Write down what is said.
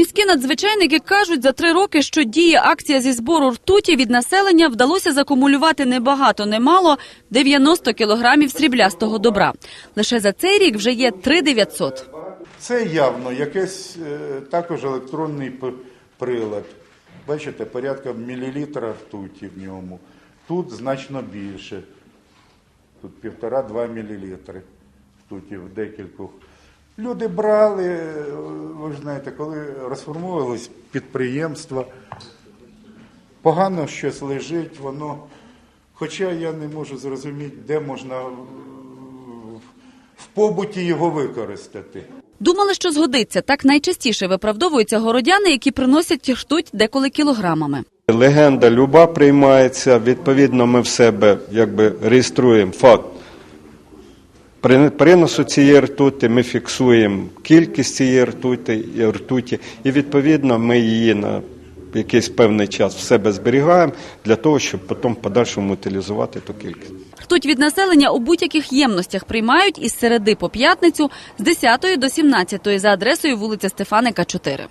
Міські надзвичайники кажуть, за три роки, що діє акція зі збору ртуті від населення, вдалося закумулювати небагато, немало 90 кілограмів сріблястого добра. Лише за цей рік вже є 3900. Це явно якийсь е, також електронний прилад. Бачите, порядка мілілітра ртуті в ньому. Тут значно більше. Тут півтора-два мілілітри ртуті в декількох. Люди брали, е, ви ж знаєте, коли розформовувались підприємства, погано щось лежить, воно. Хоча я не можу зрозуміти, де можна в- в побуті його використати. Думали, що згодиться. Так найчастіше виправдовуються городяни, які приносять ртуть деколи кілограмами. Легенда люба приймається, відповідно, ми в себе якби реєструємо факт при- приносу цієї ртуті, ми фіксуємо кількість цієї ртуті, ртуті і відповідно ми її на якийсь певний час в себе зберігаємо для того, щоб потім подальшому утилізувати ту кількість. Ртуть від населення у будь-яких ємностях приймають із середи по п'ятницю з 10 до 17 за адресою вулиця Стефаника, 4.